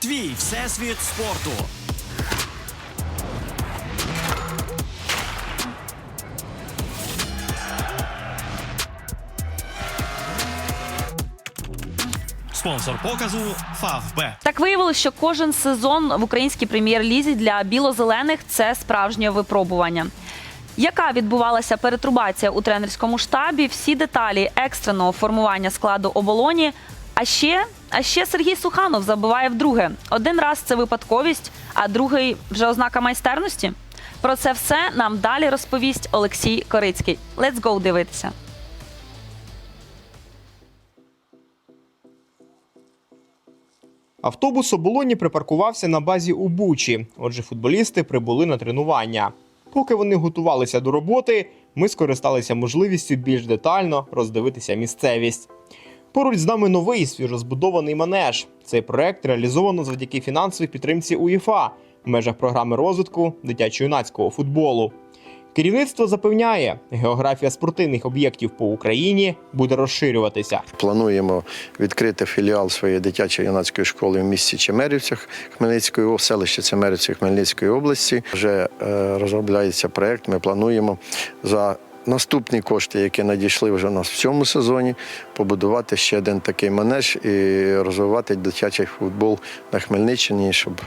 Твій всесвіт спорту. Спонсор показу Фавбет. Так виявилося, що кожен сезон в українській прем'єр-лізі для біло-зелених це справжнє випробування. Яка відбувалася перетрубація у тренерському штабі? Всі деталі екстреного формування складу оболоні. А ще, а ще Сергій Суханов забиває вдруге. Один раз це випадковість, а другий вже ознака майстерності. Про це все нам далі розповість Олексій Корицький. Let's go дивитися. Автобус оболоні припаркувався на базі у Бучі. Отже, футболісти прибули на тренування. Поки вони готувалися до роботи, ми скористалися можливістю більш детально роздивитися місцевість. Поруч з нами новий свіжозбудований манеж. Цей проект реалізовано завдяки фінансовій підтримці УЄФА в межах програми розвитку дитячо-юнацького футболу. Керівництво запевняє, географія спортивних об'єктів по Україні буде розширюватися. Плануємо відкрити філіал своєї дитячої юнацької школи в місті Чемерівцях Хмельницької селище Чемерівці Хмельницької області. Вже е, розробляється проект. Ми плануємо за наступні кошти, які надійшли вже у нас в цьому сезоні, побудувати ще один такий манеж і розвивати дитячий футбол на Хмельниччині, щоб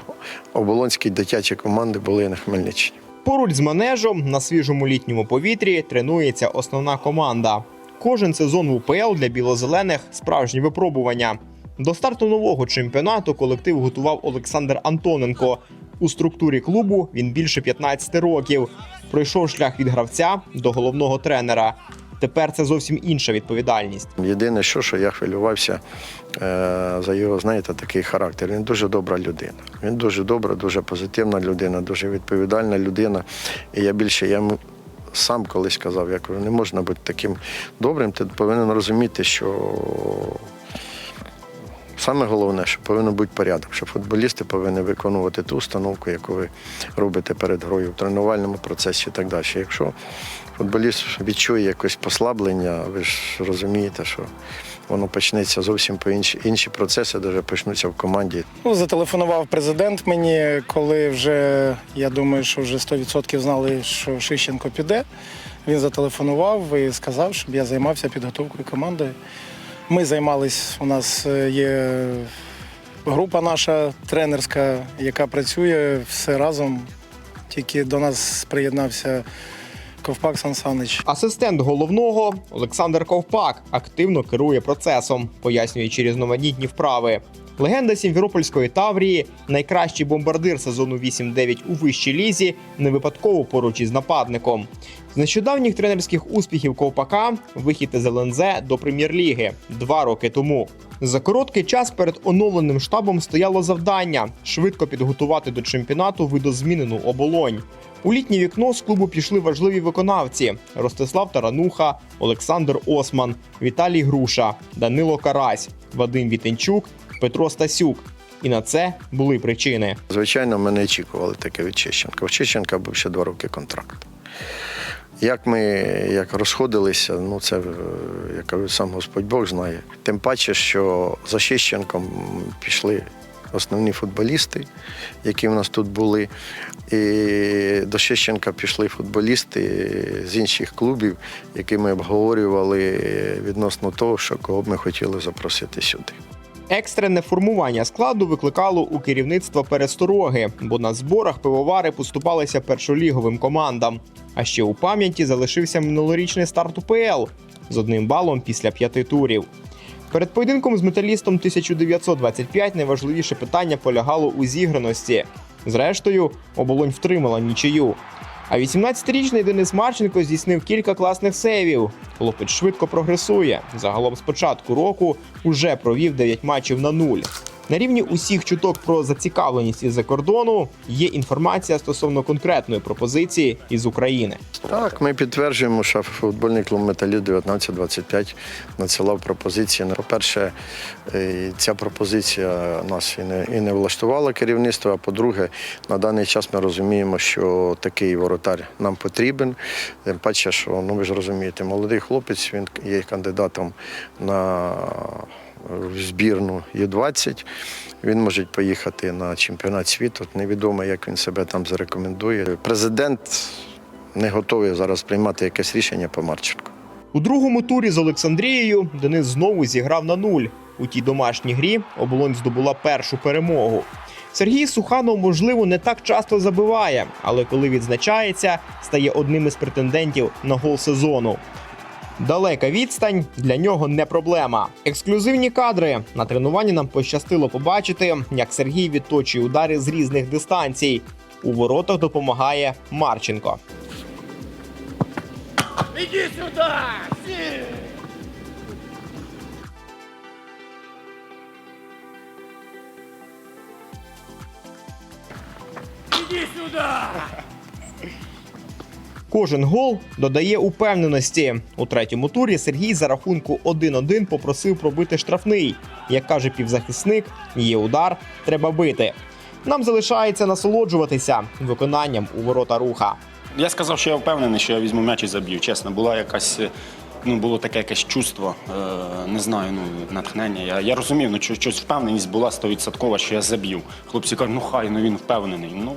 оболонські дитячі команди були на Хмельниччині. Поруч з манежем на свіжому літньому повітрі тренується основна команда. Кожен сезон в УПЛ для білозелених справжні випробування. До старту нового чемпіонату колектив готував Олександр Антоненко. У структурі клубу він більше 15 років. Пройшов шлях від гравця до головного тренера. Тепер це зовсім інша відповідальність. Єдине, що, що я хвилювався е, за його, знаєте, такий характер. Він дуже добра людина. Він дуже добра, дуже позитивна людина, дуже відповідальна людина. І я більше я сам колись казав, я кажу, не можна бути таким добрим, ти повинен розуміти, що Саме головне, що повинен бути порядок, що футболісти повинні виконувати ту установку, яку ви робите перед грою в тренувальному процесі і так далі. Якщо футболіст відчує якесь послаблення, ви ж розумієте, що воно почнеться зовсім по інші інші процеси, даже почнуться в команді. Ну, зателефонував президент мені, коли вже я думаю, що вже 100% знали, що Шищенко піде. Він зателефонував і сказав, щоб я займався підготовкою команди. Ми займались, у нас е, є група наша тренерська, яка працює все разом. Тільки до нас приєднався Ковпак Сансанич. Асистент головного Олександр Ковпак активно керує процесом, пояснюючи різноманітні вправи. Легенда Сімферопольської Таврії, найкращий бомбардир сезону 8-9 у вищій лізі, не випадково поруч із нападником. З нещодавніх тренерських успіхів Ковпака вихід із ЛНЗ до прем'єр-ліги два роки тому. За короткий час перед оновленим штабом стояло завдання швидко підготувати до чемпіонату видозмінену оболонь. У літнє вікно з клубу пішли важливі виконавці: Ростислав Тарануха, Олександр Осман, Віталій Груша, Данило Карась, Вадим Вітенчук, Петро Стасюк. І на це були причини. Звичайно, ми не очікували таке від Чищенка. У Чищенка був ще два роки контракт. Як ми як розходилися, ну це е, я кажу, сам Господь Бог знає. Тим паче, що за Щищенком пішли основні футболісти, які в нас тут були. І до Щищенка пішли футболісти з інших клубів, які ми обговорювали відносно того, що кого б ми хотіли запросити сюди. Екстрене формування складу викликало у керівництва перестороги, бо на зборах пивовари поступалися першоліговим командам. А ще у пам'яті залишився минулорічний старт УПЛ з одним балом після п'яти турів. Перед поєдинком з металістом 1925 найважливіше питання полягало у зіграності. Зрештою, оболонь втримала нічию. А 18-річний Денис Марченко здійснив кілька класних сейвів. Хлопець швидко прогресує. Загалом з початку року уже провів 9 матчів на нуль. На рівні усіх чуток про зацікавленість із-за кордону є інформація стосовно конкретної пропозиції із України. Так, ми підтверджуємо, що футбольний клуб Металіст 1925 надсилав пропозиції. По-перше, е, ця пропозиція нас і не, і не влаштувала керівництво. А по-друге, на даний час ми розуміємо, що такий воротар нам потрібен. Тим паче, що ну ви ж розумієте, молодий хлопець він є кандидатом на в збірну Ю-20. Він може поїхати на чемпіонат світу. Невідомо, як він себе там зарекомендує. Президент не готовий зараз приймати якесь рішення по Марченку. У другому турі з Олександрією Денис знову зіграв на нуль. У тій домашній грі оболонь здобула першу перемогу. Сергій Суханов, можливо, не так часто забиває, але коли відзначається, стає одним із претендентів на гол сезону. Далека відстань для нього не проблема. Ексклюзивні кадри на тренуванні нам пощастило побачити, як Сергій відточує удари з різних дистанцій. У воротах допомагає Марченко. Кожен гол додає упевненості. У третьому турі Сергій за рахунку 1-1 попросив пробити штрафний. Як каже півзахисник, є удар, треба бити. Нам залишається насолоджуватися виконанням у ворота руха. Я сказав, що я впевнений, що я візьму м'яч і заб'ю. Чесно, була якась. Ну, було таке якесь чувство, е, не знаю, ну, натхнення. Я, я розумів, ну, що щось впевненість була стовідсоткова, що я заб'ю. Хлопці кажуть, ну хай, ну він впевнений. Ну,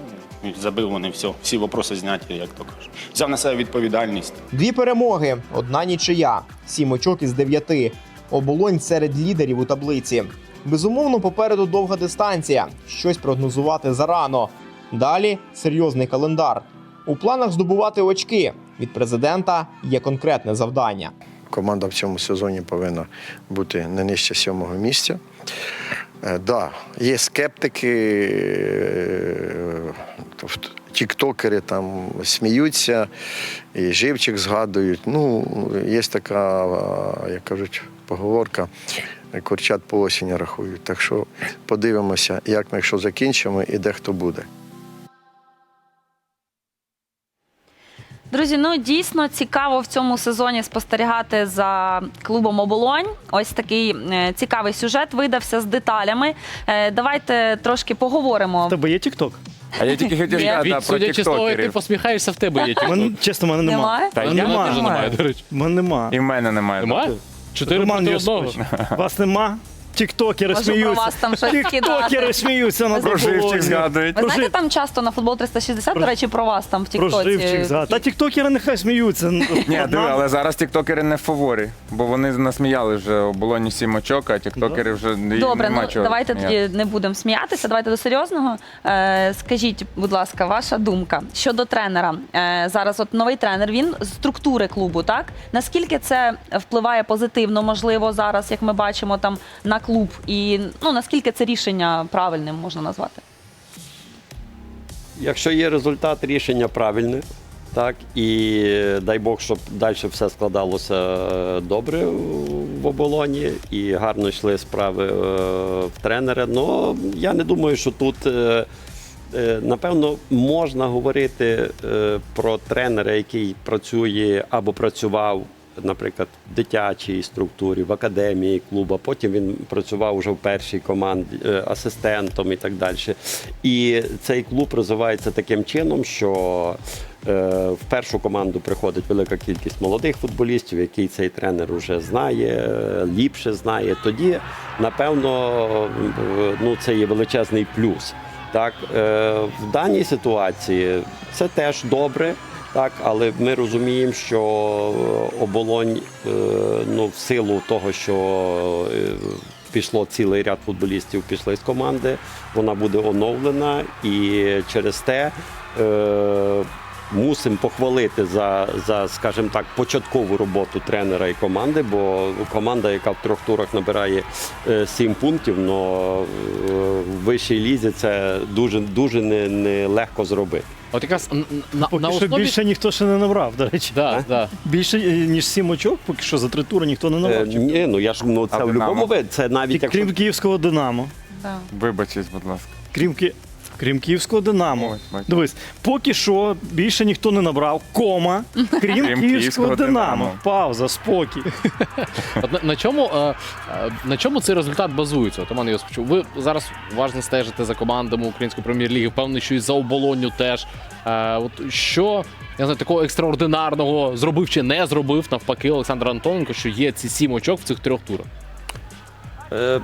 забив вони, все, всі вопроси зняті, як то кажуть. Взяв на себе відповідальність. Дві перемоги, одна нічия, сім очок із дев'яти. Оболонь серед лідерів у таблиці. Безумовно, попереду довга дистанція. Щось прогнозувати зарано. Далі серйозний календар. У планах здобувати очки. Від президента є конкретне завдання. Команда в цьому сезоні повинна бути не нижче сьомого місця. Так, да, є скептики, е, тіктокери там сміються, і живчик згадують. Ну, є така, е, як кажуть, поговорка. Курчат по осені рахують. Так що подивимося, як ми якщо закінчимо і де хто буде. Друзі, ну дійсно цікаво в цьому сезоні спостерігати за клубом Оболонь. Ось такий е, цікавий сюжет видався з деталями. Е, давайте трошки поговоримо. В тебе є тікток? А я тільки хотів Ні. сказати Від, да, про судячи з того, як ти тіктокерів. посміхаєшся, в тебе є тікток. Мене, чесно, мене нема. Немає? Та я мене Нема. теж немає, до речі. Мене нема. І в мене немає. Немає? Чотири Роман проти одного. Йосипович, Вас нема? Тіктокери Можу про сміються. вас там щось Тіктокери кидати. сміються на Про живчик згадують. Ви знаєте, там часто на футбол 360, до речі, про вас там в Про Тіктоці. згадують. Та тіктокери нехай сміються. Ні, диви, але зараз тіктокери не в фаворі, бо вони насміяли вже оболоні сім очок, а тіктокери вже їм Добре, нема ну чого давайте сміяти. тоді не будемо сміятися. Давайте до серйозного. Е, скажіть, будь ласка, ваша думка щодо тренера. Е, зараз от новий тренер. Він з структури клубу, так наскільки це впливає позитивно, можливо, зараз, як ми бачимо, там на клуб, і ну наскільки це рішення правильним можна назвати? Якщо є результат, рішення правильне, так і дай Бог, щоб далі все складалося е, добре в оболоні і гарно йшли справи е, в тренера. Ну я не думаю, що тут. е, Напевно, можна говорити про тренера, який працює або працював, наприклад, в дитячій структурі, в академії клуба. Потім він працював вже в першій команді е, асистентом і так далі. І цей клуб розвивається таким чином, що е, в першу команду приходить велика кількість молодих футболістів, який цей тренер вже знає, е, ліпше знає. Тоді, напевно, ну, це є величезний плюс. Так, в даній ситуації це теж добре, так, але ми розуміємо, що е, оболонь, е, ну, в силу того, що е, пішло цілий ряд футболістів, пішли з команди, вона буде оновлена і через те. Мусимо похвалити за, за, скажімо так, початкову роботу тренера і команди, бо команда, яка в трьох турах набирає сім пунктів, но е, в вищій лізі це дуже дуже не, не зробити. От якраз н- на, Поки на що основі... більше ніхто ще не набрав, до речі. Да, да. Більше е, ніж сім очок, поки що за три тури ніхто не Е, набрав. ні, ну я ж ну це А в Динамо? будь-якому. Це навіть Ті- якщо Крім київського Динамо. Вибачись, будь ласка. Крім, Ки- крім київського Динамо. Дивись, поки що більше ніхто не набрав. Кома, крім, київського, Київського Динамо. «Динамо». Пауза, спокій. От на, на, чому, е, е, на чому цей результат базується? От, Роман Йосиповичу, ви зараз уважно стежите за командами Української прем'єр-ліги, впевнений, що і за оболонню теж. Е, от що я знаю, такого екстраординарного зробив чи не зробив навпаки Олександр Антоненко, що є ці сім очок в цих трьох турах. Е,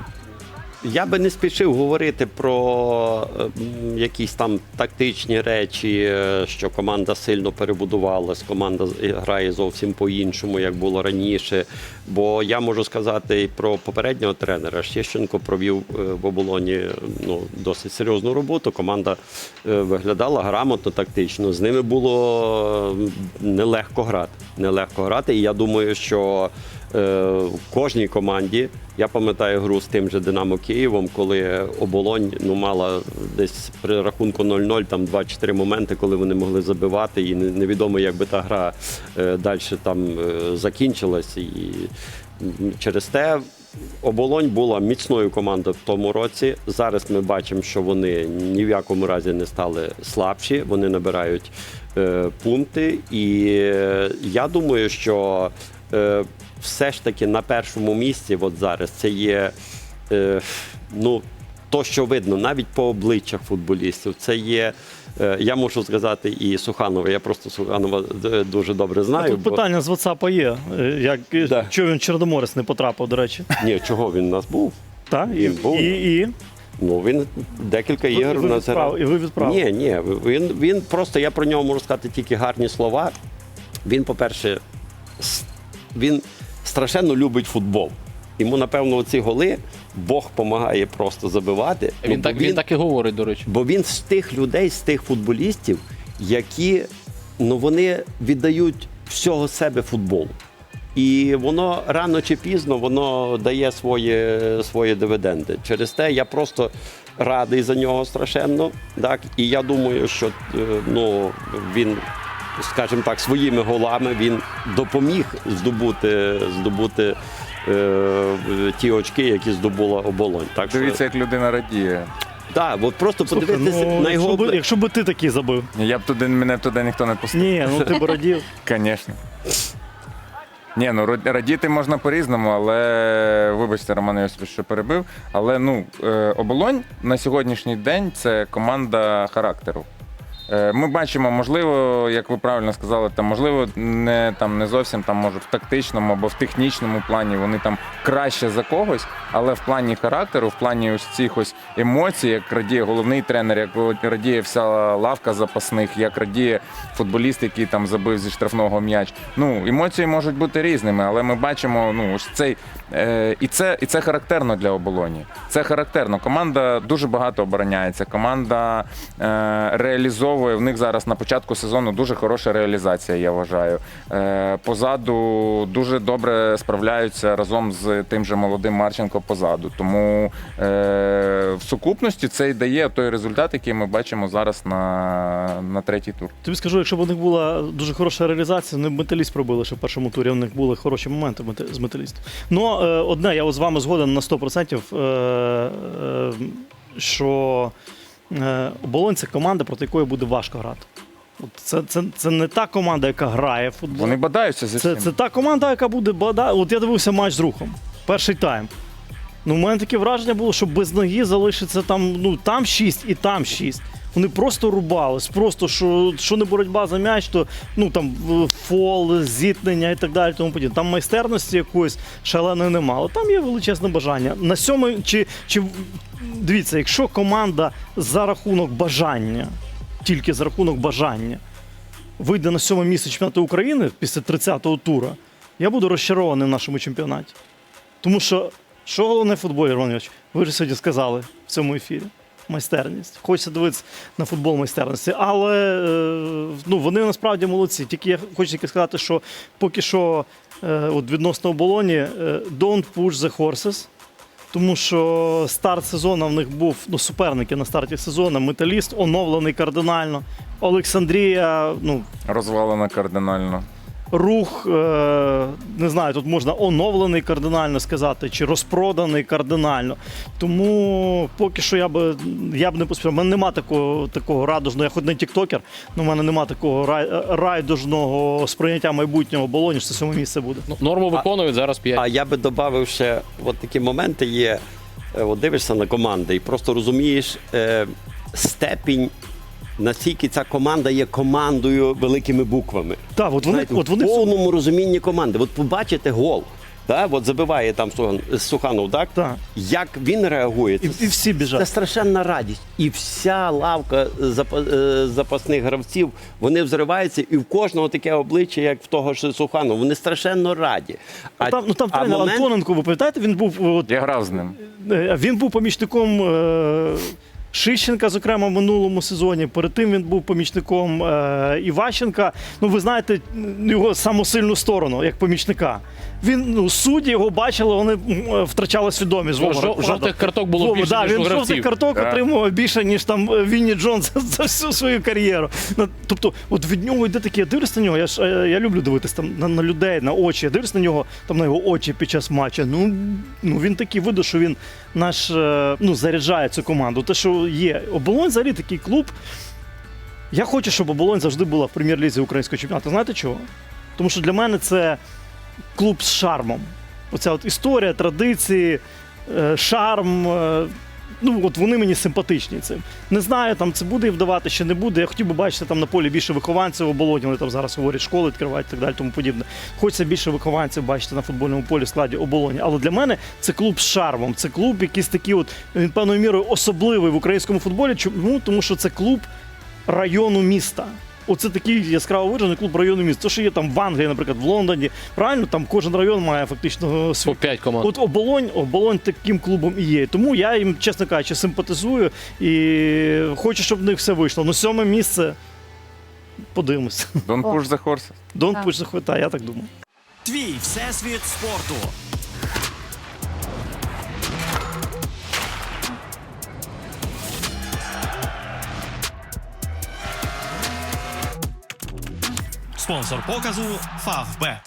Я би не спішив говорити про е, якісь там тактичні речі, е, що команда сильно перебудувалась, команда грає зовсім по-іншому, як було раніше. Бо я можу сказати і про попереднього тренера. Щещенко провів е, в оболоні ну, досить серйозну роботу. Команда е, виглядала грамотно, тактично. З ними було е, нелегко грати. Нелегко грати. І я думаю, що в кожній команді. Я пам'ятаю гру з тим же Динамо Києвом, коли оболонь ну, мала десь при рахунку 0-0, там 2-4 моменти, коли вони могли забивати, і невідомо, як би та гра е, далі там е, закінчилась. І через те оболонь була міцною командою в тому році. Зараз ми бачимо, що вони ні в якому разі не стали слабші, вони набирають е, пункти. І е, я думаю, що е, все ж таки на першому місці, от зараз, це є е, ну, то, що видно, навіть по обличчях футболістів, це є. е, Я можу сказати і Суханова. Я просто Суханова е, дуже добре знаю. Тут бо- питання з WhatsApp є. Е, Як, Да. Чого він в Чорноморець не потрапив, до речі? Ні, чого він у нас був? Так? І, Він був. і, і, Ну він декілька ви, ігор ви, нас відправ, і ви відправили. Ні, ні, він, він просто я про нього можу сказати тільки гарні слова. Він, по-перше, с- він страшенно любить футбол. Йому, напевно, ці голи Бог допомагає просто забивати. Він, Ну, так, бо він так і говорить, до речі. Бо він з тих людей, з тих футболістів, які ну, вони віддають всього себе футболу. І воно рано чи пізно воно дає свої, свої дивіденди. Через те я просто радий за нього страшенно. Так? І я думаю, що е, ну, він, скажімо так, своїми голами він допоміг здобути, здобути е, ті очки, які здобула оболонь. Так, що- Дивіться, як людина радіє. так, от просто Слухай, подивитися ну, на його. якщо, би, обли- якщо би ти такий забив. Я б туди мене б туди ніхто не пустив. Ні, ну ти б радів. Звісно. Ні, ну ра- радіти можна по-різному, але вибачте, Роман Йосипович, що перебив. Але ну, е, оболонь на сьогоднішній день це команда характеру. Е, Ми бачимо, можливо, як ви правильно сказали, там можливо, не там не зовсім там може в тактичному або в технічному плані вони там краще за когось, але в плані характеру, в плані ось цих ось емоцій, як радіє головний тренер, як радіє вся лавка запасних, як радіє футболіст, який там забив зі штрафного м'яч. Ну емоції можуть бути різними, але ми бачимо, ну ось цей е, і це і це характерно для оболоні. Це характерно. Команда дуже багато обороняється. Команда е, реалізовує в них зараз на початку сезону дуже хороша реалізація. Я вважаю. Е, позаду дуже добре справляються разом з тим же молодим Марченко позаду. Тому е, в сукупності це і дає той результат, який ми бачимо зараз на, на третій тур. Тобі скажу, якщо б у них була дуже хороша реалізація, вони б металіст пробили ще в першому турі. У них були хороші моменти з металістом. Ну, е, одне, я з вами згоден на 100%, е, е, що оболонь це команда, проти якої буде важко грати. От це, це, це не та команда, яка грає в футбол. Вони бадаються за Це, це та команда, яка буде бада. От я дивився матч з рухом. Перший тайм. Ну, у мене таке враження було, що без ноги залишиться там, ну, там 6 і там 6. Вони просто рубались, просто що, що не боротьба за м'яч, то ну там фол, зіткнення і так далі. Тому подібне. Там майстерності якоїсь шаленої немає. Там є величезне бажання. На сьомий чи, чи дивіться, якщо команда за рахунок бажання, тільки за рахунок бажання, вийде на сьоме місце чемпіонату України після 30-го тура, я буду розчарований в нашому чемпіонаті. Тому що, що головне в футболі, Роман Іванович, ви ж сьогодні сказали в цьому ефірі. Майстерність. Хочеться дивитися на футбол майстерності. Але е, ну, вони насправді молодці. Тільки я хочу тільки сказати, що поки що е, от відносно оболоні, е, don't push the horses. Тому що старт сезону в них був ну, суперники на старті сезону. Металіст оновлений кардинально. Олександрія, ну, Розвалена кардинально. Рух, е, не знаю, тут можна оновлений кардинально сказати, чи розпроданий кардинально. Тому поки що я би я б не поспішав. У мене нема такого такого радужного, я хоч не тіктокер, але в мене нема такого рай, райдужного сприйняття майбутнього болоні, що це сьоме місце буде. Ну, норму виконують зараз 5. А я би додав ще, от такі моменти є. е, От дивишся на команди і просто розумієш е, степінь, наскільки ця команда є командою великими буквами. Так, от вони, Знаєте, от вони в повному розумінні команди. От побачите гол. Да? От забиває там Суханов, так? Так. Як він реагує? І, і всі Це страшенна радість. І вся лавка запа- е, запасних гравців вони взриваються, і в кожного таке обличчя, як в того ж Суханова. Вони страшенно раді. А там, ну там а тренер момент- Антоненко, ви пам'ятаєте, він був от, Я грав з ним. Е, Він був помічником е, Шищенка, зокрема, в минулому сезоні. Перед тим він був помічником е, Іващенка. Ну, ви знаєте його саму сильну сторону, як помічника. Він ну, судді його бачили, вони е, втрачали свідомість. Жо- жовтих карток було Вова, більше, да, ніж у він гравців. жовтих карток Так. отримував більше, ніж там е, Вінні Джонс за всю свою кар'єру. Ну, тобто, от від нього йде таке, я дивлюсь на нього. Я ж я люблю дивитись там на, на людей, на очі. Я дивлюсь на нього, там на його очі під час матчу. Ну, ну він такий видно, що він наш ну, заряджає цю команду. Те, що є. Оболонь взагалі такий клуб. Я хочу, щоб Оболонь завжди була в прем'єр-лізі українського чемпіонату. Знаєте чого? Тому що для мене це клуб з шармом. Оця от історія, традиції, е, шарм. Ну, от вони мені симпатичні цим. Не знаю, там це буде вдавати чи не буде. Я хотів би бачити там на полі більше вихованців оболоні, вони там зараз говорять, школи відкривають і так далі, тому подібне. Хочеться більше вихованців бачити на футбольному полі в складі оболоні. Але для мене це клуб з шармом. Це клуб, якийсь такий, от він певною мірою особливий в українському футболі. Чому? Тому що це клуб району міста. Оце такий яскраво виражений клуб району міста. Те, що є там в Англії, наприклад, в Лондоні. Правильно, там кожен район має фактично свій По 5 команд. От оболонь, оболонь таким клубом і є. Тому я їм, чесно кажучи, симпатизую і хочу, щоб в них все вийшло. Ну, сьоме місце. Подивимось. Don't push the horses. Дон Так. пусть захватає, я так думаю. Твій всесвіт спорту. Спонсор показу Фавбет.